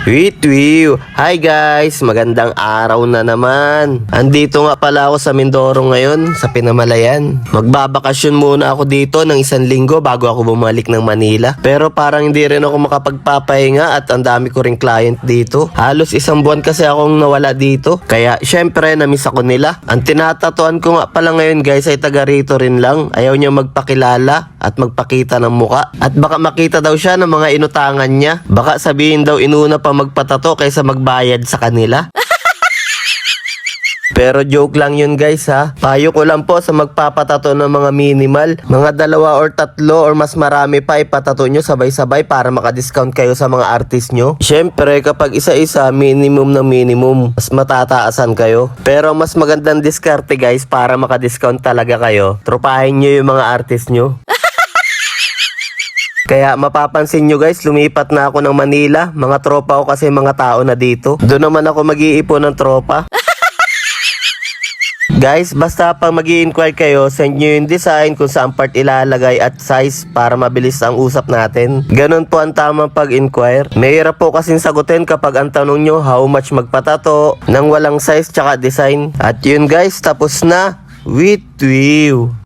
Witwiw! Hi guys! Magandang araw na naman. Andito nga pala ako sa Mindoro ngayon, sa Pinamalayan. Magbabakasyon muna ako dito ng isang linggo bago ako bumalik ng Manila. Pero parang hindi rin ako makapagpapahinga at ang dami ko ring client dito. Halos isang buwan kasi akong nawala dito. Kaya syempre namiss ako nila. Ang tinatatuan ko nga pala ngayon guys ay taga rito rin lang. Ayaw niya magpakilala at magpakita ng muka. At baka makita daw siya ng mga inutangan niya. Baka sabihin daw inuna pa magpatato kaysa magbayad sa kanila. Pero joke lang yun guys ha. Payo ko lang po sa magpapatato ng mga minimal. Mga dalawa or tatlo or mas marami pa ipatato nyo sabay-sabay para makadiscount kayo sa mga artist nyo. Siyempre kapag isa-isa minimum na minimum mas matataasan kayo. Pero mas magandang diskarte guys para makadiscount talaga kayo. Tropahin nyo yung mga artist nyo. Kaya mapapansin nyo guys, lumipat na ako ng Manila. Mga tropa ko kasi mga tao na dito. Doon naman ako mag-iipon ng tropa. Guys, basta pag mag inquire kayo, send nyo yung design kung saan part ilalagay at size para mabilis ang usap natin. Ganon po ang tamang pag-inquire. Mahirap po kasing sagutin kapag ang tanong nyo how much magpatato nang walang size tsaka design. At yun guys, tapos na. With you.